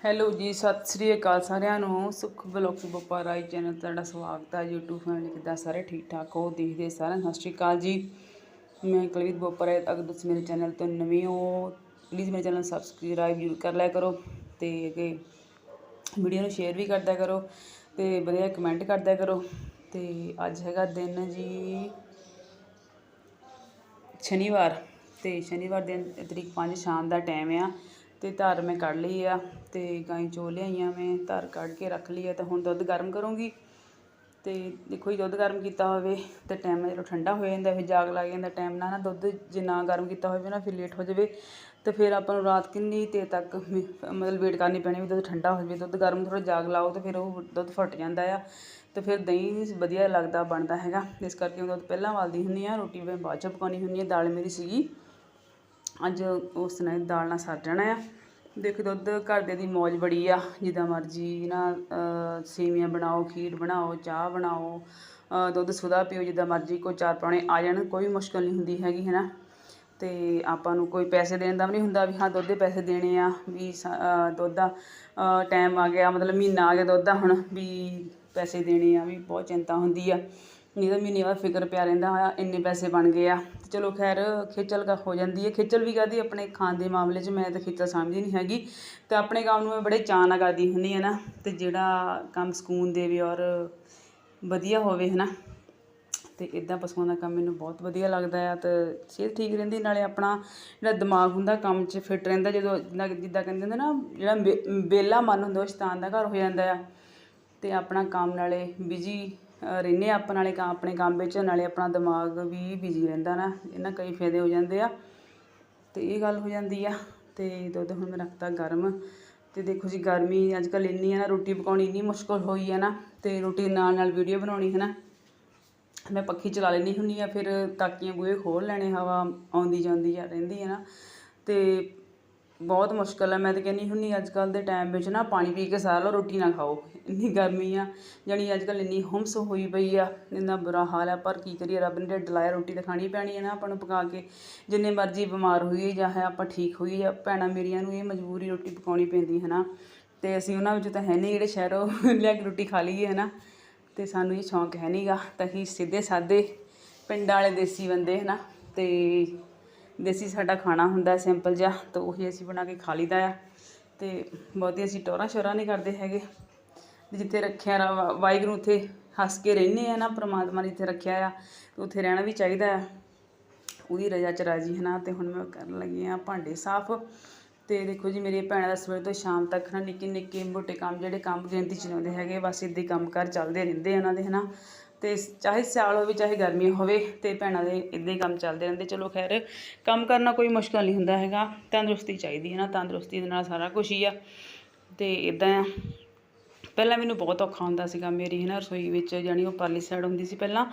Hello ਜੀ, ਸਤਿ ਸ੍ਰੀ ਅਕਾਲ ਸਾਰਿਆਂ ਨੂੰ। ਸੁਖ ਬਲੌਗ ਬੋਪਾ ਰਾਈ ਚੈਨਲ ਤੇ ਤੁਹਾਡਾ ਸਵਾਗਤ ਹੈ YouTube ਫੈਮਿਲੀ ਕਿੱਦਾਂ ਸਾਰੇ ਠੀਕ ਠਾਕ ਹੋ? ਦੇਖਦੇ ਸਾਰਿਆਂ ਨੂੰ ਸਤਿ ਸ੍ਰੀ ਅਕਾਲ ਜੀ। ਮੈਂ ਕੁਲਵੀਰ ਬੋਪਾ ਰਾਈ ਅਗਰ ਤੁਸੀਂ ਮੇਰੇ ਚੈਨਲ ਤੋਂ ਨਵੇਂ ਹੋ ਪਲੀਜ਼ ਮੇਰੇ ਚੈਨਲ ਸਬਸਕ੍ਰਾਈਬ ਜ਼ਰੂਰ ਕਰ ਲਿਆ ਕਰੋ ਤੇ ਅੱਗੇ ਵੀਡੀਓ ਨੂੰ ਸ਼ੇਅਰ ਵੀ ਕਰਦਿਆ ਕਰੋ ਤੇ ਵਧੀਆ ਕਮੈਂਟ ਕਰਦਿਆ ਕਰੋ। ਤੇ ਅੱਜ ਹੈਗਾ ਦਿਨ ਜੀ ਸ਼ਨੀਵਾਰ ਤੇ ਸ਼ਨੀਵਾਰ ਦਿਨ ਤਰੀਕ 5 ਸ਼ਾਮ ਦਾ ਟਾਈਮ ਆ। ਤੇ ਧਾਰ ਮੈਂ ਕੱਢ ਲਈ ਆ ਤੇ ਗਾਂ ਚੋ ਲਿਆਈਆਂ ਮੈਂ, ਧਾਰ ਕੱਢ ਕੇ ਰੱਖ ਲਈ ਆ ਤੇ ਹੁਣ ਦੁੱਧ ਗਰਮ ਕਰੂੰਗੀ। ਤੇ ਦੇਖੋ ਜੀ ਦੁੱਧ ਗਰਮ ਕੀਤਾ ਹੋਵੇ ਤੇ ਟਾਈਮ ਨਾਲ ਜਦੋਂ ਠੰਡਾ ਹੋ ਜਾਂਦਾ, ਫਿਰ ਜਾਗ ਲੱਗ ਜਾਂਦਾ ਟਾਈਮ ਨਾਲ ਨਾ ਦੁੱਧ ਜੇ ਨਾ ਗਰਮ ਕੀਤਾ ਹੋਵੇ ਨਾ ਫਿਰ ਲੇਟ ਹੋ ਜਾਵੇ। ਤੇ ਫਿਰ ਆਪਾਂ ਨੂੰ ਰਾਤ ਕਿੰਨੀ ਦੇਰ ਤੱਕ ਮਤਲਬ ਵੇਟ ਕਰਨੀ ਪੈਣੀ ਵੀ ਦੁੱਧ ਠੰਡਾ ਹੋ ਜਾਵੇ, ਦੁੱਧ ਗਰਮ ਥੋੜਾ ਜਾਗ ਲਾਓ ਤੇ ਫਿਰ ਉਹ ਦੁੱਧ ਫਟ ਜਾਂਦਾ ਆ। ਤੇ ਫਿਰ ਦਹੀਂ ਵਧੀਆ ਲੱਗਦਾ ਬਣਦਾ ਹੈਗਾ, ਇਸ ਕਰਕੇ ਮੈਂ ਦੁੱਧ ਪਹਿਲਾਂ ਵਾਲਦੀ ਹੁੰਦੀ ਆ ਰੋਟੀ ਮੈਂ ਬਾਅਦ ਚ ਪਕਾਉਣੀ ਹੁੰਦੀ ਆ ਦਾਲ ਮੇਰੀ ਸੀਗੀ। ਅੱਜ ਉਸ ਨਾਲ ਦਾਲ ਨਾਲ ਸਰ ਜਾਣਾ ਆ। ਦੇਖ ਦੁੱਧ ਘਰ ਦੇ ਦੀ ਮੌਜ ਬੜੀ ਆ, ਜਿੱਦਾਂ ਮਰਜ਼ੀ ਨਾ ਸੇਵੀਆਂ ਬਣਾਓ, ਖੀਰ ਬਣਾਓ, ਚਾਹ ਬਣਾਓ ਦੁੱਧ ਸੁਦਾ ਪੀਓ, ਜਿੱਦਾਂ ਮਰਜ਼ੀ ਕੋਈ ਚਾਰ ਪਾਉਣੇ ਆ ਜਾਣ, ਕੋਈ ਮੁਸ਼ਕਲ ਨਹੀਂ ਹੁੰਦੀ ਹੈਗੀ ਹੈ ਨਾ ਤੇ ਆਪਾਂ ਨੂੰ ਕੋਈ ਪੈਸੇ ਦੇਣ ਦਾ ਵੀ ਨਹੀਂ ਹੁੰਦਾ ਵੀ ਹਾਂ, ਦੁੱਧ ਦੇ ਪੈਸੇ ਦੇਣੇ ਆ, ਵੀ ਸ- ਦੁੱਧ ਦਾ ਟਾਈਮ ਆ ਗਿਆ, ਮਤਲਬ ਮਹੀਨਾ ਆ ਗਿਆ ਦੁੱਧ ਦਾ ਹੁਣ, ਵੀ ਪੈਸੇ ਦੇਣੇ ਆ, ਵੀ ਬਹੁਤ ਚਿੰਤਾ ਹੁੰਦੀ ਆ। ਨਹੀਂ ਤਾਂ ਮਹੀਨੇ ਬਾਅਦ ਫਿਕਰ ਪਿਆ ਰਹਿੰਦਾ ਹੋਇਆ ਇੰਨੇ ਪੈਸੇ ਬਣ ਗਏ ਆ। ਅਤੇ ਚਲੋ ਖੈਰ, ਖੇਚਲ ਕ ਹੋ ਜਾਂਦੀ ਹੈ ਖੇਚਲ ਵੀ ਕਾਹਦੀ ਆਪਣੇ ਖਾਣ ਦੇ ਮਾਮਲੇ 'ਚ ਮੈਂ ਤਾਂ ਖੇਚਲ ਸਮਝਦੀ ਨਹੀਂ ਹੈਗੀ। ਅਤੇ ਆਪਣੇ ਕੰਮ ਨੂੰ ਮੈਂ ਬੜੇ ਚਾਅ ਨਾਲ ਕਰਦੀ ਹੁੰਦੀ ਆ ਨਾ। ਅਤੇ ਜਿਹੜਾ ਕੰਮ ਸਕੂਨ ਦੇਵੇ ਔਰ ਵਧੀਆ ਹੋਵੇ ਹੈ ਨਾ ਅਤੇ ਇੱਦਾਂ ਪਸ਼ੂਆਂ ਦਾ ਕੰਮ ਮੈਨੂੰ ਬਹੁਤ ਵਧੀਆ ਲੱਗਦਾ ਆ। ਅਤੇ ਸਿਹਤ ਠੀਕ ਰਹਿੰਦੀ, ਨਾਲੇ ਆਪਣਾ ਜਿਹੜਾ ਦਿਮਾਗ ਹੁੰਦਾ ਕੰਮ 'ਚ ਫਿੱਟ ਰਹਿੰਦਾ। ਜਦੋਂ ਜਿੱਦਾਂ ਜਿੱਦਾਂ ਕਹਿੰਦੇ ਹੁੰਦੇ ਨਾ, ਜਿਹੜਾ ਬੇ- ਵਿਹਲਾ ਮਨ ਹੁੰਦਾ, ਉਹ ਸ਼ੈਤਾਨ ਦਾ ਘਰ ਹੋ ਜਾਂਦਾ ਆ। ਅਤੇ ਆਪਣਾ ਕੰਮ ਨਾਲੇ ਬਿਜ਼ੀ ਰਹਿੰਦੇ ਆਪਾਂ ਨਾਲੇ ਕੰਮ, ਆਪਣੇ ਕੰਮ ਵਿੱਚ, ਨਾਲੇ ਆਪਣਾ ਦਿਮਾਗ ਵੀ ਬਿਜ਼ੀ ਰਹਿੰਦਾ ਨਾ, ਇਹਨਾਂ ਕਈ ਫਾਇਦੇ ਹੋ ਜਾਂਦੇ ਆ। ਅਤੇ ਇਹ ਗੱਲ ਹੋ ਜਾਂਦੀ ਆ ਅਤੇ ਦੁੱਧ ਹੁਣ ਮੈਂ ਰੱਖਤਾ ਗਰਮ। ਅਤੇ ਦੇਖੋ ਜੀ, ਗਰਮੀ ਅੱਜ ਕੱਲ੍ਹ ਇੰਨੀ ਆ ਨਾ, ਰੋਟੀ ਪਕਾਉਣੀ ਇੰਨੀ ਮੁਸ਼ਕਲ ਹੋਈ ਆ ਨਾ ਅਤੇ ਰੋਟੀ ਦੇ ਨਾਲ ਨਾਲ ਵੀਡੀਓ ਬਣਾਉਣੀ ਹੈ ਨਾ ਮੈਂ ਪੱਖੀ ਚਲਾ ਲੈਂਦੀ ਹੁੰਦੀ ਆ, ਫਿਰ ਤਾਕੀਆਂ ਬੂਹੇ ਖੋਲ ਲੈਣੇ, ਹਵਾ ਆਉਂਦੀ ਜਾਂਦੀ ਆ, ਰਹਿੰਦੀ ਆ ਨਾ। ਅਤੇ ਬਹੁਤ ਮੁਸ਼ਕਲ ਆ ਮੈਂ ਤਾਂ ਕਹਿੰਦੀ ਹੁੰਦੀ ਅੱਜ ਕੱਲ੍ਹ ਦੇ ਟਾਈਮ ਵਿੱਚ ਨਾ ਪਾਣੀ ਪੀ ਕੇ ਸਾਰ ਲਓ ਰੋਟੀ ਨਾ ਖਾਓ। ਇੰਨੀ ਗਰਮੀ ਆ, ਜਾਣੀ ਅੱਜ ਕੱਲ੍ਹ ਇੰਨੀ ਹੁੰਮਸ ਹੋਈ ਪਈ ਆ, ਇੰਨਾ ਬੁਰਾ ਹਾਲ ਆ। ਪਰ ਕੀ ਕਰੀਏ, ਰੱਬ ਨੇ ਢਿੱਡ ਲਾਇਆ ਰੋਟੀ ਤਾਂ ਖਾਣੀ ਪੈਣੀ ਹੈ ਨਾ ਆਪਾਂ ਨੂੰ ਪਕਾ ਕੇ। ਜਿੰਨੇ ਮਰਜ਼ੀ ਬਿਮਾਰ ਹੋਈਏ ਜਾਂ ਹੈ ਆਪਾਂ ਠੀਕ ਹੋਈਏ ਜਾਂ ਭੈਣਾਂ ਮੇਰੀਆਂ ਨੂੰ ਇਹ ਮਜਬੂਰੀ ਰੋਟੀ ਪਕਾਉਣੀ ਪੈਂਦੀ ਹੈ ਨਾ। ਤੇ ਅਸੀਂ ਉਹਨਾਂ ਵਿੱਚ ਤਾਂ ਹੈ ਨਹੀਂ ਜਿਹੜੇ ਸ਼ਹਿਰੋਂ ਲਿਆ ਕੇ ਰੋਟੀ ਖਾ ਲਈਏ, ਹੈ ਨਾ। ਤੇ ਸਾਨੂੰ ਇਹ ਸ਼ੌਂਕ ਹੈ ਨਹੀਂਗਾ ਤਾਂ ਅਸੀਂ ਸਿੱਧੇ ਸਾਦੇ ਪਿੰਡਾਂ ਵਾਲੇ ਦੇਸੀ ਬੰਦੇ, ਹੈ ਨਾ। ਤੇ ਦੇਸੀ ਸਾਡਾ ਖਾਣਾ ਹੁੰਦਾ ਸਿੰਪਲ ਜਿਹਾ, ਤਾਂ ਉਹੀ ਅਸੀਂ ਬਣਾ ਕੇ ਖਾ ਲਈਦਾ ਆ। ਤੇ ਬਹੁਤੀ ਅਸੀਂ ਟੋਰਾ ਸ਼ੋਰਾ ਨਹੀਂ ਕਰਦੇ ਹੈਗੇ। ਜਿੱਥੇ ਰੱਖਿਆ ਰਾ ਵਾ- ਵਾਹਿਗੁਰੂ ਉੱਥੇ ਹੱਸ ਕੇ ਰਹਿੰਦੇ ਆ ਨਾ, ਪ੍ਰਮਾਤਮਾ ਨੇ ਜਿੱਥੇ ਰੱਖਿਆ ਆ, ਤੇ ਉੱਥੇ ਰਹਿਣਾ ਵੀ ਚਾਹੀਦਾ ਆ। ਉਹਦੀ ਰਜਾ ਚ ਰਾਜੀ ਹੈ ਨਾ, ਤੇ ਹੁਣ ਮੈਂ ਕਰਨ ਲੱਗੀ ਆ ਭਾਂਡੇ ਸਾਫ਼। ਤੇ ਦੇਖੋ ਜੀ, ਮੇਰੀ ਭੈਣਾਂ ਦਾ ਸਵੇਰ ਤੋਂ ਸ਼ਾਮ ਤੱਕ ਨਾ ਨਿੱਕੇ ਨਿੱਕੇ ਮੋਟੇ ਕੰਮ, ਜਿਹੜੇ ਕੰਮ ਗਿਣਤੀ ਚ ਨਹੀਂ ਆਉਂਦੇ ਹੈਗੇ, ਬਸ ਇੱਦਾਂ ਹੀ ਕੰਮ ਕਾਰ ਚੱਲਦੇ ਰਹਿੰਦੇ ਉਹਨਾਂ ਦੇ ਹਨਾ ਤੇ ਚਾਹੇ ਸਿਆਲ ਹੋਵੇ, ਚਾਹੇ ਗਰਮੀ ਹੋਵੇ ਤੇ ਭੈਣਾਂ ਦੇ ਇੱਦਾਂ ਹੀ ਕੰਮ ਚੱਲਦੇ ਰਹਿੰਦੇ। ਚਲੋ ਖੈਰ, ਕੰਮ ਕਰਨਾ ਕੋਈ ਮੁਸ਼ਕਲ ਨਹੀਂ ਹੁੰਦਾ ਹੈਗਾ। ਤੰਦਰੁਸਤੀ ਚਾਹੀਦੀ ਹੈ ਨਾ, ਤੰਦਰੁਸਤੀ ਦੇ ਨਾਲ ਸਾਰਾ ਕੁਝ ਹੀ ਆ। ਤੇ ਇਦਾਂ ਆ। ਪਹਿਲਾਂ ਮੈਨੂੰ ਬਹੁਤ ਔਖਾ ਹੁੰਦਾ ਸੀਗਾ ਮੇਰੀ ਹੈ ਨਾ ਰਸੋਈ ਵਿੱਚ ਜਾਣੀ ਉਹ ਪਰਲੀ ਸਾਈਡ ਹੁੰਦੀ ਸੀ ਪਹਿਲਾਂ।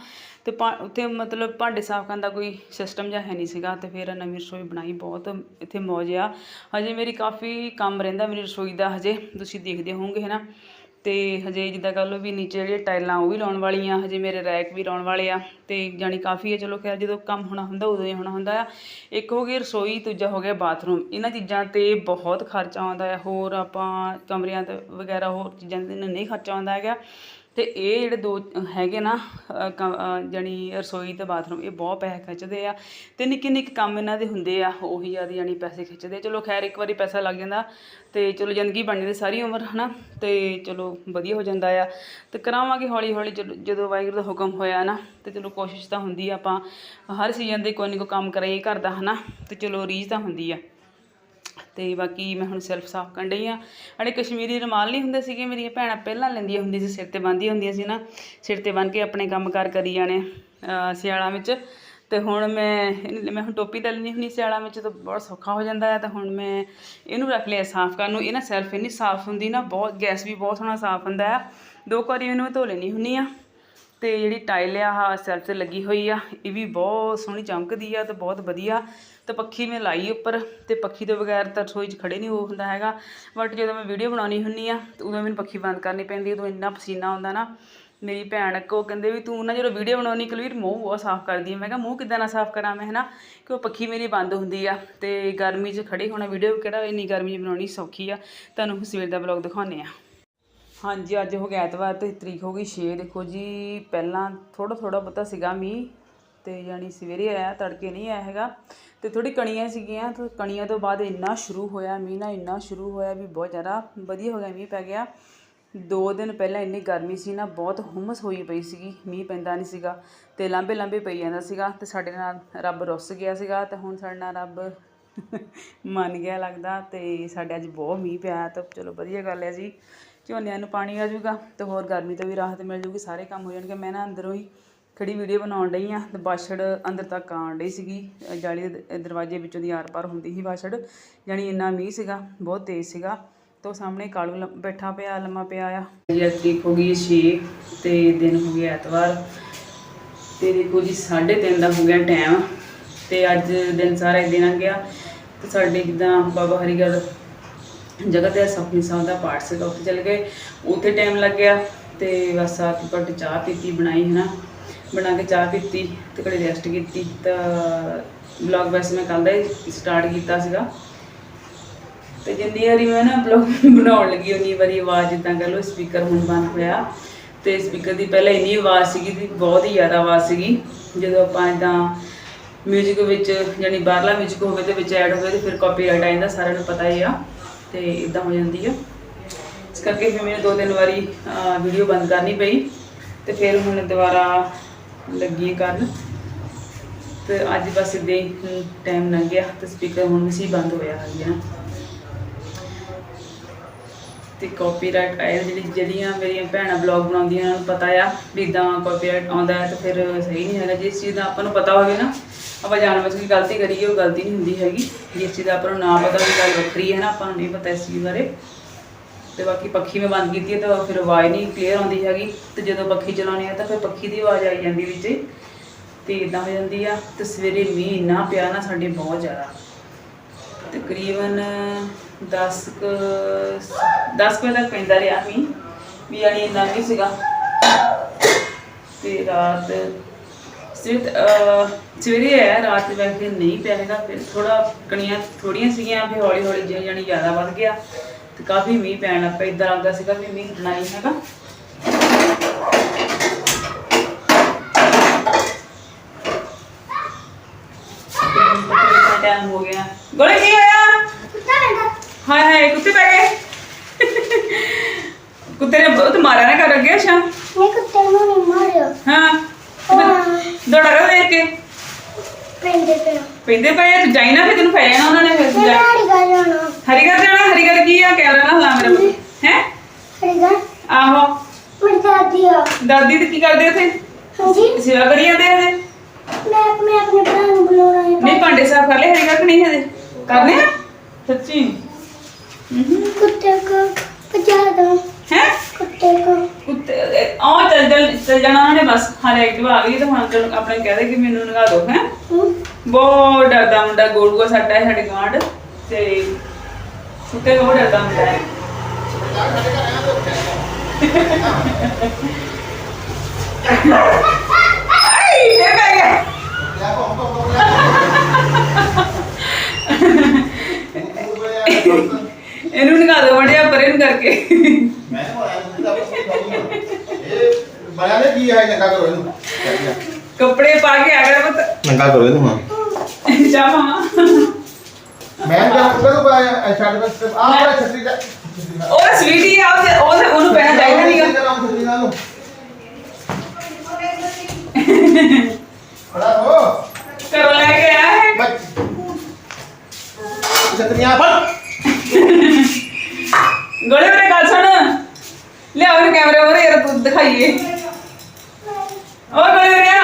ਤੇ ਪਾ- ਉੱਥੇ ਮਤਲਬ ਭਾਂਡੇ ਸਾਫ਼ ਕਰਨ ਦਾ ਕੋਈ ਸਿਸਟਮ ਜਿਹਾ ਹੈ ਨਹੀਂ ਸੀਗਾ ਤੇ ਫਿਰ ਨਵੀਂ ਰਸੋਈ ਬਣਾਈ, ਬਹੁਤ ਇੱਥੇ ਮੌਜ ਆ। ਹਜੇ ਮੇਰੀ ਕਾਫੀ ਕੰਮ ਰਹਿੰਦਾ, ਮੇਰੀ ਰਸੋਈ ਦਾ ਹਜੇ। ਤੁਸੀਂ ਦੇਖਦੇ ਹੋਵੋਗੇ ਹੈ ਨਾ ਤੇ ਹਜੇ ਜਿੱਦਾਂ ਕਹ ਲਓ ਵੀ ਨੀਚੇ ਜਿਹੜੀਆਂ ਟਾਈਲਾਂ ਉਹ ਵੀ ਲਾਉਣ ਵਾਲੀਆਂ, ਹਜੇ ਮੇਰੇ ਰੈਕ ਵੀ ਲਾਉਣ ਵਾਲੇ ਆ ਤੇ ਜਾਣੀ ਕਾਫੀ ਹੈ ਚਲੋ ਖੈਰ ਜਦੋਂ ਕੰਮ ਹੋਣਾ ਹੁੰਦਾ ਉਦੋਂ ਹੀ ਹੋਣਾ ਹੁੰਦਾ ਆ। ਇੱਕ ਹੋ ਗਈ ਰਸੋਈ, ਦੂਜਾ ਹੋ ਗਿਆ ਬਾਥਰੂਮ। ਇਹਨਾਂ ਚੀਜ਼ਾਂ ਤੇ ਬਹੁਤ ਖਰਚਾ ਆਉਂਦਾ ਆ। ਹੋਰ ਆਪਾਂ ਕਮਰਿਆਂ ਤੇ ਵਗੈਰਾ ਹੋਰ ਚੀਜ਼ਾਂ ਤੇ ਨਹੀਂ ਖਰਚਾ ਆਉਂਦਾ ਹੈਗਾ। ਤੇ ਇਹ ਜਿਹੜੇ ਦੋ ਹੈਗੇ ਨਾ ਅ, ਕ- ਜਾਣੀ ਰਸੋਈ ਤੇ ਬਾਥਰੂਮ ਇਹ ਬਹੁਤ ਪੈਸੇ ਖਿੱਚਦੇ ਆ ਤੇ ਨਿੱਕੇ ਨਿੱਕੇ ਕੰਮ ਇਹਨਾਂ ਦੇ ਹੁੰਦੇ ਆ ਉਹੀ ਜ਼ਿਆਦਾ ਜਾਣੀ ਪੈਸੇ ਖਿੱਚਦੇ ਆ। ਚਲੋ ਖੈਰ ਇੱਕ ਵਾਰੀ ਪੈਸਾ ਲੱਗ ਜਾਂਦਾ ਤੇ ਚਲੋ ਜ਼ਿੰਦਗੀ ਬਣ ਜਾਂਦੀ ਸਾਰੀ ਉਮਰ ਹਨਾ? ਤੇ ਚਲੋ ਵਧੀਆ ਹੋ ਜਾਂਦਾ ਆ। ਤੇ ਕਰਾਵਾਂਗੇ ਹੌਲੀ ਹੌਲੀ ਜਦੋਂ- ਜਦੋਂ ਵਾਹਿਗੁਰੂ ਦਾ ਹੁਕਮ ਹੋਇਆ ਨਾ ਤੇ ਚਲੋ ਕੋਸ਼ਿਸ਼ ਤਾਂ ਹੁੰਦੀ ਆ ਆਪਾਂ ਹਰ ਸੀਜ਼ਨ ਦੇ ਕੋਈ ਨਾ ਕੋਈ ਕੰਮ ਕਰਾਂਗੇ ਘਰ ਦਾ ਹਨਾ? ਤੇ ਚਲੋ ਰੀਝ ਤਾਂ ਹੁੰਦੀ ਆ। ਤੇ ਬਾਕੀ ਮੈਂ ਹੁਣ ਸੈਲਫ ਸਾਫ਼ ਕਰਨ ਡਈ ਆ। ਅੜੇ ਕਸ਼ਮੀਰੀ ਰੁਮਾਲ ਨਹੀਂ ਹੁੰਦੇ ਸੀਗੇ, ਮੇਰੀਆਂ ਭੈਣਾਂ ਪਹਿਲਾਂ ਲੈਂਦੀਆਂ ਹੁੰਦੀਆਂ ਸੀ, ਸਿਰ ਤੇ ਬੰਨ੍ਹਦੀਆਂ ਹੁੰਦੀਆਂ ਸੀ ਨਾ। ਸਿਰ ਤੇ ਬੰਨ੍ਹ ਕੇ ਆਪਣੇ ਕੰਮ ਕਾਰ ਕਰੀ ਜਾਣੇ ਸਿਆਲਾਂ ਵਿੱਚ। ਤੇ ਹੁਣ ਮੈਂ ਮੈਂ ਹੁਣ ਟੋਪੀ ਲੈ ਲੈਂਦੀ ਹੁੰਦੀ ਸਿਆਲਾਂ ਵਿੱਚ, ਤਾਂ ਬਹੁਤ ਸੌਖਾ ਹੋ ਜਾਂਦਾ ਹੈ ਤਾਂ ਹੁਣ ਮੈਂ ਇਹਨੂੰ ਰੱਖ ਲਿਆ ਸਾਫ਼ ਕਰਨ ਨੂੰ। ਇਹ ਨਾ ਸੈਲਫ ਇੰਨੀ ਸਾਫ਼ ਹੁੰਦੀ ਨਾ, ਬਹੁਤ, ਗੈਸ ਵੀ ਬਹੁਤ ਸੋਹਣਾ ਸਾਫ਼ ਹੁੰਦਾ ਆ। ਦੋ ਕੁ ਵਾਰੀ ਇਹਨੂੰ ਧੋ ਲੈਣੀ ਹੁੰਦੀ ਆ। ਤੇ ਜਿਹੜੀ ਟਾਈਲ ਆ, ਆਹ ਸੈਲਫ ਤੇ ਲੱਗੀ ਹੋਈ ਆ, ਇਹ ਵੀ ਬਹੁਤ ਸੋਹਣੀ ਚਮਕਦੀ ਆ ਤੇ ਬਹੁਤ ਵਧੀਆ। ਤੇ ਪੱਖੀ ਮੈਂ ਲਾਈ ਉੱਪਰ ਤੇ ਪੱਖੀ ਤੋਂ ਬਗੈਰ ਤਾਂ ਰਸੋਈ 'ਚ ਖੜੇ ਨਹੀਂ ਹੋ ਹੁੰਦਾ ਹੈਗਾ। ਬਟ ਜਦੋਂ ਮੈਂ ਵੀਡੀਓ ਬਣਾਉਣੀ ਹੁੰਨੀ ਆ, ਤੇ ਉਦੋਂ ਮੈਨੂੰ ਪੱਖੀ ਬੰਦ ਕਰਨੀ ਪੈਂਦੀ ਉਦੋਂ ਇੰਨਾ ਪਸੀਨਾ ਆਉਂਦਾ ਨਾ। ਮੇਰੀ ਭੈਣ ਕੋ ਕਹਿੰਦੇ ਵੀ ਤੂੰ ਨਾ ਜਦੋਂ ਵੀਡੀਓ ਬਣਾਉਣੀ ਕਲੀਅਰ ਮੂੰਹ ਬਹੁਤ ਸਾਫ਼ ਕਰਦੀ ਹੈ ਮੈਂ ਕਿਹਾ ਮੂੰਹ ਕਿੱਦਾਂ ਨਾ ਸਾਫ਼ ਕਰਾਂ ਮੈਂ, ਹਨਾ? ਕਿ ਉਹ ਪੱਖੀ ਮੇਰੀ ਬੰਦ ਹੁੰਦੀ ਆ ਤੇ ਗਰਮੀ 'ਚ ਖੜੀ ਹੋਣਾ ਵੀਡੀਓ ਕਿਹੜਾ ਇੰਨੀ ਗਰਮੀ 'ਚ ਬਣਾਉਣੀ ਸੌਖੀ ਆ। ਤੁਹਾਨੂੰ ਸਵੇਰ ਦਾ ਵਲੌਗ ਦਿਖਾਉਂਦੇ ਆ। ਹਾਂਜੀ, ਅੱਜ ਹੋ ਗਿਆ ਐਤਵਾਰ ਤੇ ਤਰੀਕ ਹੋ ਗਈ 6 ਦੇਖੋ ਜੀ, ਪਹਿਲਾਂ ਥੋੜਾ ਥੋੜਾ ਪਤਾ ਸੀਗਾ ਮੀਂਹ ਤੇ ਯਾਨੀ ਸਵੇਰੇ ਆਇਆ, ਤੜਕੇ ਨਹੀਂ ਆਇਆ ਹੈਗਾ। ਤੇ ਥੋੜੀ ਕਣੀਆਂ ਸੀਗੀਆਂ, ਤੇ ਕਣੀਆਂ ਤੋਂ ਬਾਅਦ ਇੰਨਾ ਸ਼ੁਰੂ ਹੋਇਆ ਮੀਂਹ ਨਾ ਇੰਨਾ ਸ਼ੁਰੂ ਹੋਇਆ ਵੀ ਬਹੁਤ ਜ਼ਿਆਦਾ ਵਧੀਆ ਹੋ ਗਿਆ ਮੀਂਹ ਪੈ ਗਿਆ। ਦੋ ਦਿਨ ਪਹਿਲਾਂ ਇੰਨੀ ਗਰਮੀ ਸੀ ਨਾ, ਬਹੁਤ ਹੁਮਸ ਹੋਈ ਪਈ ਸੀਗੀ, ਮੀਂਹ ਪੈਂਦਾ ਨਹੀਂ ਸੀਗਾ ਤੇ ਲਾਂਬੇ ਲਾਂਬੇ ਪਈ ਜਾਂਦਾ ਸੀਗਾ ਤੇ ਸਾਡੇ ਨਾਲ ਰੱਬ ਰੁੱਸ ਗਿਆ ਸੀਗਾ ਤੇ ਹੁਣ ਸਾਡੇ ਨਾਲ ਰੱਬ ਮੰਨ ਗਿਆ ਲੱਗਦਾ ਤੇ ਸਾਡੇ ਅੱਜ ਬਹੁਤ ਮੀਂਹ ਪਿਆ ਤਾਂ ਚਲੋ ਵਧੀਆ ਗੱਲ ਹੈ ਜੀ। ਝੋਨਿਆਂ ਨੂੰ ਪਾਣੀ ਆ ਜਾਊਗਾ ਤੇ ਹੋਰ ਗਰਮੀ ਤੋਂ ਵੀ ਰਾਹਤ ਮਿਲ ਜੂਗੀ ਸਾਰੇ ਕੰਮ ਹੋ ਜਾਣਗੇ। ਮੈਂ ਨਾ ਅੰਦਰੋਂ ਹੀ ਖੜੀ ਵੀਡੀਓ ਬਣਾਉਣ ਡਈ ਆ ਤੇ ਬਾਛੜ ਅੰਦਰ ਤੱਕ ਆਉਣ ਡਈ ਸੀਗੀ। ਜਾਲੀ ਦੇ ਦਰਵਾਜ਼ੇ ਵਿੱਚੋਂ ਦੀ ਆਰ ਪਾਰ ਹੁੰਦੀ ਸੀ ਬਾਛੜ, ਜਾਣੀ ਇੰਨਾ ਮੀਂਹ ਸੀਗਾ, ਬਹੁਤ ਤੇਜ਼ ਸੀਗਾ ਤੇ ਉਹ ਸਾਹਮਣੇ ਕਾਲੂ ਲੰਮ- ਬੈਠਾ ਪਿਆ, ਲੰਮਾ ਪਿਆ ਆ। ਜੀ ਅੱਜ ਤਰੀਕ ਹੋ ਗਈ 6 ਤੇ ਦਿਨ ਹੋ ਗਿਆ ਐਤਵਾਰ। ਤੇ ਦੇਖੋ ਜੀ 3:30 ਦਾ ਹੋ ਗਿਆ ਟਾਈਮ ਤੇ ਅੱਜ ਦਿਨ ਸਾਰਾ ਇੱਕ ਦਿਨ ਆ ਗਿਆ ਤੇ ਸਾਡੇ ਜਿੱਦਾਂ ਬਾਬਾ ਹਰੀਗੜ੍ਹ ਜਗ੍ਹਾ ਤੇ ਸੁਖਮਨੀ ਸਾਹਿਬ ਦਾ ਪਾਠ ਸੀਗਾ, ਉੱਥੇ ਚਲ ਗਏ। ਉੱਥੇ ਟਾਈਮ ਲੱਗ ਗਿਆ ਤੇ ਬਸ ਆ ਕੇ ਘੱਟ ਚਾਹ ਪੀਤੀ, ਬਣਾਈ ਹੈ ਨਾ। ਬਣਾ ਕੇ ਚਾਹ ਪੀਤੀ ਤੇ ਘੜੀ ਰੈਸਟ ਕੀਤੀ। ਤਾਂ ਵਲੌਗ ਵੈਸੇ ਮੈਂ ਕੱਲ੍ਹ ਦਾ ਹੀ ਸਟਾਰਟ ਕੀਤਾ ਸੀਗਾ। ਤੇ ਜਿੰਨੀ ਵਾਰੀ ਮੈਂ ਨਾ ਬਲੌਗ ਬਣਾਉਣ ਲੱਗੀ, ਉਨੀ ਵਾਰੀ ਆਵਾਜ਼ ਜਿੱਦਾਂ ਕਹ ਲਓ ਸਪੀਕਰ ਹੁਣ ਬੰਦ ਹੋਇਆ। ਤੇ ਸਪੀਕਰ ਦੀ ਪਹਿਲਾਂ ਇੰਨੀ ਆਵਾਜ਼ ਸੀਗੀ ਤੇ ਬਹੁਤ ਹੀ ਜ਼ਿਆਦਾ ਆਵਾਜ਼ ਸੀਗੀ। ਜਦੋਂ ਆਪਾਂ ਇਦਾਂ ਮਿਊਜ਼ਿਕ ਵਿੱਚ ਯਾਨੀ ਬਾਹਰਲਾ ਮਿਊਜ਼ਿਕ ਹੋਵੇ ਤੇ ਵਿੱਚ ਐਡ ਹੋਵੇ ਤੇ ਫਿਰ ਕਾਪੀਰਾਈਟ ਆ ਜਾਂਦਾ ਸਾਰਿਆਂ ਨੂੰ ਪਤਾ ਹੀ ਆ। ਤੇ ਇਦਾਂ ਹੋ ਜਾਂਦੀ ਆ। ਇਸ ਕਰਕੇ ਫਿਰ ਮੈਨੂੰ ਦੋ ਤਿੰਨ ਵਾਰੀ ਵੀਡੀਓ ਬੰਦ ਕਰਨੀ ਪਈ। ਤੇ ਫਿਰ ਹੁਣ ਦੁਬਾਰਾ ਲੱਗੀ ਕਰਨ ਤੇ ਅੱਜ ਬਸ ਇਦਾਂ ਹੀ ਟਾਈਮ ਲੰਘ ਗਿਆ ਤੇ ਸਪੀਕਰ ਹੁਣ ਸੀ ਬੰਦ ਹੋਇਆ ਹੈ ਨਾ ਤੇ ਕਾਪੀਰਾਈਟ ਆਇਆ ਜਿਹੜੀ, ਜਿਹੜੀਆਂ ਮੇਰੀਆਂ ਭੈਣਾਂ ਬਲੌਗ ਬਣਾਉਂਦੀਆਂ, ਉਹਨਾਂ ਨੂੰ ਪਤਾ ਆ ਵੀ ਇਦਾਂ ਕਾਪੀਰਾਈਟ ਆਉਂਦਾ ਹੈ ਤਾਂ ਫਿਰ ਸਹੀ ਨਹੀਂ ਹੈਗਾ। ਜਿਸ ਚੀਜ਼ ਦਾ ਆਪਾਂ ਨੂੰ ਪਤਾ ਹੋਵੇ ਨਾ ਆਪਾਂ ਜਾਣਬੁੱਝ ਕੇ ਗਲਤੀ ਕਰੀਏ, ਉਹ ਗਲਤੀ ਨਹੀਂ ਹੁੰਦੀ ਹੈਗੀ। ਜਿਸ ਚੀਜ਼ ਦਾ ਆਪਾਂ ਨੂੰ ਨਾ ਪਤਾ ਵੀ ਗੱਲ ਵੱਖਰੀ ਹੈ ਨਾ, ਆਪਾਂ ਨੂੰ ਨਹੀਂ ਪਤਾ ਇਸ ਚੀਜ਼ ਬਾਰੇ। ਤੇ ਬਾਕੀ ਪੱਖੀ ਮੈਂ ਬੰਦ ਕੀਤੀ ਹੈ, ਤਾਂ ਫਿਰ ਆਵਾਜ਼ ਨਹੀਂ ਕਲੀਅਰ ਆਉਂਦੀ ਹੈਗੀ। ਤੇ ਜਦੋਂ ਪੱਖੀ ਚਲਾਉਣੀ ਹੈ, ਤਾਂ ਫਿਰ ਪੱਖੀ ਦੀ ਆਵਾਜ਼ ਆਈ ਜਾਂਦੀ ਵਿੱਚ। ਹੀ। ਤੇ ਇਦਾਂ ਹੋ ਜਾਂਦੀ ਆ, ਤੇ ਸਵੇਰੇ ਮੀਂਹ ਇੰਨਾ ਪਿਆ ਨਾ, ਸਾਡੇ ਬਹੁਤ ਜ਼ਿਆਦਾ। ਤਕਰੀਬਨ 10 ਕੁ 10 ਵਜੇ ਤੱਕ ਪੈਂਦਾ ਰਿਹਾ ਮੀਂਹ। ਵੀ ਯਾਨੀ ਇੰਨਾ ਨਹੀਂ ਸੀਗਾ। ਤੇ ਰਾਤ ਅਹ, ਸਵੇਰੇ ਆਇਆ ਰਾਤ ਵੈਸੇ ਨਹੀਂ ਪਿਆ ਹੈਗਾ ਫਿਰ ਥੋੜਾ ਕਣੀਆਂ ਥੋੜੀਆਂ ਸੀਗੀਆਂ ਫਿਰ ਹੌਲੀ ਹੌਲੀ ਜਿਹਾ ਜਾਨੀ ਜ਼ਿਆਦਾ ਵੱਧ ਗਿਆ ਤੇ ਕਾਫੀ ਮੀਂਹ ਪੈਣ ਲੱਗ ਪਿਆ ਇਦਾਂ ਲੱਗਦਾ ਸੀਗਾ ਵੀ ਮੀਂਹ ਹਟਣਾ ਨਹੀਂ ਹੈਗਾ। ਟਾਈਮ ਹੋ ਗਿਆ। ਗੋਲੇ ਕੀ ਹੋਇਆ? ਹਾਏ ਹਾਏ ਕੁੱਤੇ ਪੈ ਗਏ। ਕੁੱਤੇ ਨੇ ਬਹੁਤ ਮਾਰਿਆ ਨਾ ਕਰ ਅੱਗੇ ਸ਼ਾਮ ਹਾਂ ਦੌੜਾ ਰਿਹਾ ਦੇਖ ਕੇ ਪੈਂਦੇ ਪਏ ਆ, ਤੂੰ ਜਾਈ ਨਾ ਫਿਰ ਤੈਨੂੰ ਪੈ ਜਾਣਾ ਉਹਨਾਂ ਨੇ ਫਿਰ ਤੂੰ ਜਾ ਹਰੀਗੜ ਜਾਣਾ? ਹਰੀਗੜ ਕੀ ਆ? ਕੈਮਰਾ ਨਾ ਹਲਾ ਮੇਰਾ ਹੈ? ਆਹੋ। ਦਾਦੀ ਤੇ ਕੀ ਕਰਦੇ ਉੱਥੇ? ਸੇਵਾ ਕਰੀ ਜਾਂਦੇ ਹਜੇ? ਨਹੀਂ ਭਾਂਡੇ ਸਾਫ਼ ਕਰ ਲਏ ਹਰੀਗੜ ਕਿ ਨਹੀਂ ਹਜੇ? ਕਰਨੇ ਆ ਸੱਚੀ? ਹੈ ਕੁੱਤੇ ਆ ਚੱਲ ਚੱਲ ਚੱਲ ਜਾਣਾ ਉਹਨੇ ਬਸ। ਹਾਲੇ ਐਕਟਿਵ ਆ ਗਈ ਤੇ ਹੁਣ ਅੰਕਲ ਆਪਣੇ ਕਹਿ ਦੇ ਕਿ ਮੈਨੂੰ ਨਗਾ ਦਿਓ ਹੈ। ਬਹੁਤ ਡਰਦਾ ਮੁੰਡਾ ਗੋਲੂਆ ਸਾਡਾ ਹੈ ਸਾਡੇ ਗਵਾਂਢ ਤੇ ਕੁੱਤੇ ਬਹੁਤ ਡਰਦਾ ਮੁੰਡਾ ਹੈ। ਆਈ ਇਹ ਪੈ ਗਿਆ। ਇਹਨੂੰ ਨਗਾ ਦਿਓ ਮੜਿਆ ਪਰੇ ਨੂੰ ਕਰਕੇ ਬਣਿਆ ਨੇ ਕੀ ਹੈ ਨੰਗਾ ਕਰੋ ਇਹਨੂੰ। ਕੱਪੜੇ ਪਾ ਕੇ ਆ ਗਿਆ ਪੁੱਤ। ਨੰਗਾ ਕਰੋ ਇਹਨੂੰ ਹਾਂ। ਜਾ ਮਾਮਾ ਮੈਂ ਤਾਂ ਕਦੋਂ ਪਾਇਆ ਛੱਡ ਬਸ ਆ ਬੜਾ ਛੱਤੀ ਦਾ ਉਹ ਸਵੀਟੀ ਆ ਉਹਦੇ ਉਹਦੇ- ਉਹਨੂੰ ਪੈਣਾ ਚਾਹੀਦਾ ਨਹੀਂਗਾ ਬੜਾ ਹੋ ਘਰੋਂ ਲੈ ਕੇ ਆਇਆ ਹੈ। ਬੱਚ ਛਤਰੀਆਂ ਫੜ। ਗੋਲੇ ਮੇਰੇ ਗੱਲ ਸੁਣ। ਲਿਆਓ ਇਹ ਕੈਮਰੇ ਯਾਰ ਤੂੰ ਦਿਖਾਈਏ। ਓ ਗੋਲੇ ਵੀਰਿਆ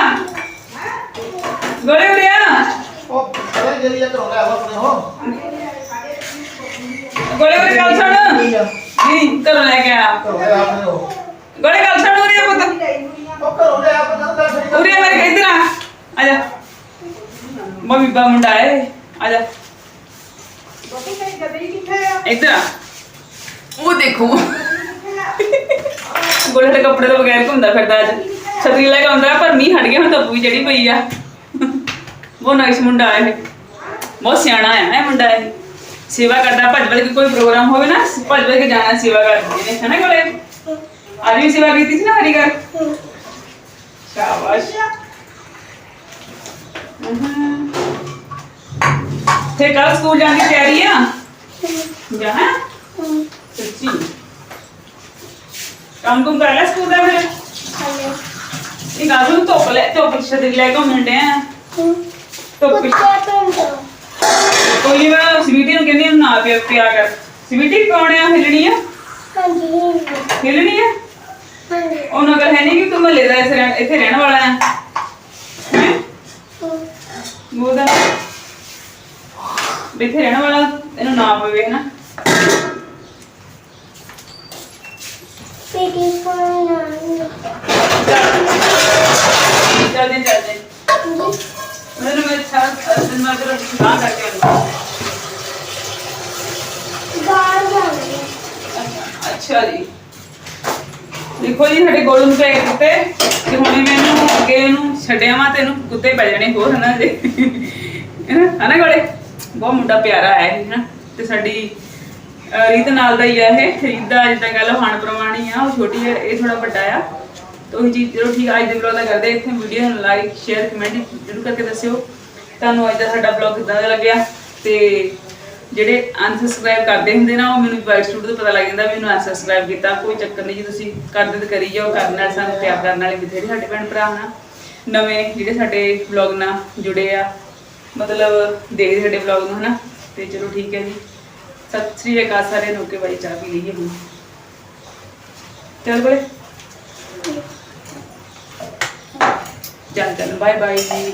ਗੋਲੇ ਵੀਰਿਆ ਉਹ ਪਤਾ ਜਿਹੜੀ ਇਹ ਕਰਾਉਂਦਾ ਆ ਆਪਣੇ ਹੋ ਗੋਲੇ ਵੀਰੇ ਗੱਲ ਸੁਣ ਨਹੀਂ ਘਰੋਂ ਲੈ ਕੇ ਆਇਆ ਕਰਾਉਂਦਾ ਆਪਣੇ ਹੋ ਗੋਲੇ ਗੱਲ ਸੁਣ ਉਰੇ ਪੁੱਤ ਉਹ ਕਰਾਉਂਦਾ ਆ ਆਪਣੇ ਦਾ ਛੱਡੀ ਉਰੇ ਮੇਰੇ ਇੱਧਰ ਆ ਆ ਜਾ ਮੰਮੀ ਬਾ ਮੁੰਡਾ ਹੈ ਆ ਜਾ ਇੱਧਰ ਆ ਉਹ ਦੇਖੋ ਗੋਲੇ ਦੇ ਕੱਪੜੇ ਤੋਂ ਬਗੈਰ ਘੁੰਮਦਾ ਫਿਰਦਾ ਅੱਜ ਛਤਰੀ ਲੈ ਕੇ ਆਉਂਦਾ ਪਰ ਮੀਂਹ ਹਟ ਗਿਆ ਹੁਣ ਧੁੱਪ ਵੀ ਜਿਹੜੀ ਪਈ ਆ ਬਹੁਤ ਨਾਈਸ ਮੁੰਡਾ ਹੈ ਇਹ ਬਹੁਤ ਸਿਆਣਾ ਹੈ ਇਹ ਮੁੰਡਾ ਇਹ ਸੇਵਾ ਕਰਦਾ ਭੱਜ ਭੱਜ ਕੇ ਕੋਈ ਪ੍ਰੋਗਰਾਮ ਹੋਵੇ ਨਾ ਭੱਜ ਭੱਜ ਕੇ ਜਾਣਾ ਸੇਵਾ ਕਰਦੇ ਨੇ ਹੈ ਨਾ ਕੋਲੇ ਅੱਜ ਵੀ ਸੇਵਾ ਕੀਤੀ ਸੀ ਨਾ ਹਰੀ ਘਰ ਸ਼ਾਬਾਸ਼ ਹਮ। ਤੇ ਕੱਲ ਸਕੂਲ ਜਾਣ ਦੀ ਤਿਆਰੀ ਆ ਜਾਣਾ ਸੱਚੀ ਕੰਮ ਕੁਮ ਕਰ ਲੈ ਸਕੂਲ ਦਾ ਫਿਰ ਇਹ ਨੂੰ ਧੁੱਪ ਲੈ ਧੁੱਪ ਛਤਰੀ ਲੈ ਕੇ ਮੁੰਡੇ ਆ। ਧੁੱਪ ਕੋਈ ਮੈਂ ਸਵੀਟੀ ਨੂੰ ਕਹਿੰਦੀ ਨਾ ਪਿਆ ਪਿਆ ਕਰ ਸਵੀਟੀ ਕੌਣ ਆ ਹਿਲਣੀ ਆ? ਹਿਲਣੀ ਆ। ਉਹਨਾਂ ਕਰ ਹੈ ਨਹੀਂ ਕਿ ਤੂੰ ਮਹੱਲੇ ਦਾ ਇੱਥੇ ਰਹਿਣ- ਇੱਥੇ ਰਹਿਣ ਵਾਲਾ ਆ? ਉਹਦਾ ਵੀ ਇੱਥੇ ਰਹਿਣ ਵਾਲਾ ਇਹਨੂੰ ਨਾ ਪਵੇ ਨਾ ਅੱਛਾ ਜੀ। ਦੇਖੋ ਜੀ ਸਾਡੇ ਗੋਲੂ ਨੂੰ ਪੈ ਗਏ ਕੁੱਤੇ ਤੇ ਹੁਣੇ ਮੈਨੂੰ ਅੱਗੇ ਇਹਨੂੰ ਛੱਡਿਆ ਵਾ ਤੇ ਇਹਨੂੰ ਕੁੱਤੇ ਪੈ ਜਾਣੇ ਹੋਰ ਹਨਾ ਜੀ? ਹਨਾ? ਗੋਲੇ? ਬਹੁਤ ਮੁੰਡਾ ਪਿਆਰਾ ਹੈ ਇਹ ਹਨਾ? ਤੇ ਸਾਡੀ ਰੀਤ ਨਾਲ ਦਾ ਹੀ ਆ ਇਹ। ਰੀਤ ਦਾ ਜਿੱਦਾਂ ਗੱਲ ਹਾਨ ਪ੍ਰਮਾਣੀ ਆ ਉਹ ਛੋਟੀ ਹੈ ਇਹ ਥੋੜਾ ਵੱਡਾ ਆ। ਤਾਂ ਉਹ ਚੀਜ਼ ਚਲੋ ਠੀਕ ਆ, ਅੱਜ ਦੇ ਵਲੌਗ ਦਾ ਕਰਦੇ ਇੱਥੇ। ਵੀਡੀਓ ਨੂੰ ਲਾਈਕ ਸ਼ੇਅਰ ਕਮੈਂਟ ਜ਼ਰੂਰ ਕਰਕੇ ਦੱਸਿਓ। ਤੁਹਾਨੂੰ ਅੱਜ ਦਾ ਸਾਡਾ ਵਲੌਗ ਕਿੱਦਾਂ ਦਾ ਲੱਗਿਆ? ਤੇ ਜਿਹੜੇ ਅਨਸਬਸਕ੍ਰਾਈਬ ਕਰਦੇ ਹੁੰਦੇ ਨਾ ਉਹ ਮੈਨੂੰ ਵਾਈਟ ਸਟੂਡ ਤੋਂ ਪਤਾ ਲੱਗ ਜਾਂਦਾ ਮੈਨੂੰ ਅਨਸਬਸਕ੍ਰਾਈਬ ਕੀਤਾ। ਕੋਈ ਚੱਕਰ ਨਹੀਂ ਜੀ ਤੁਸੀਂ ਕਰਦੇ ਤੇ ਕਰੀ ਜਾਓ। ਕਰਨ ਨਾਲ ਸਾਨੂੰ ਪਿਆਰ ਕਰਨ ਵਾਲੇ ਬਥੇਰੇ ਸਾਡੇ ਭੈਣ ਭਰਾ ਹਨ। ਨਵੇਂ ਜਿਹੜੇ ਸਾਡੇ ਵਲੌਗ ਨਾਲ ਜੁੜੇ ਆ ਮਤਲਬ ਦੇਖਦੇ ਸਾਡੇ ਵਲੌਗ ਨੂੰ ਹਨਾ। ਤੇ ਚਲੋ ਠੀਕ ਹੈ ਜੀ। ਸਤਿ ਸ੍ਰੀ ਅਕਾਲ ਸਾਰਿਆਂ ਨੂੰ ਕੇ ਬਾਈ ਚਾਹ ਪੀ ਲਈਏ ਹੁਣ। ਚੱਲ ਬੜੇ ਚੱਲ ਚੱਲ ਬਾਏ ਬਾਏ ਜੀ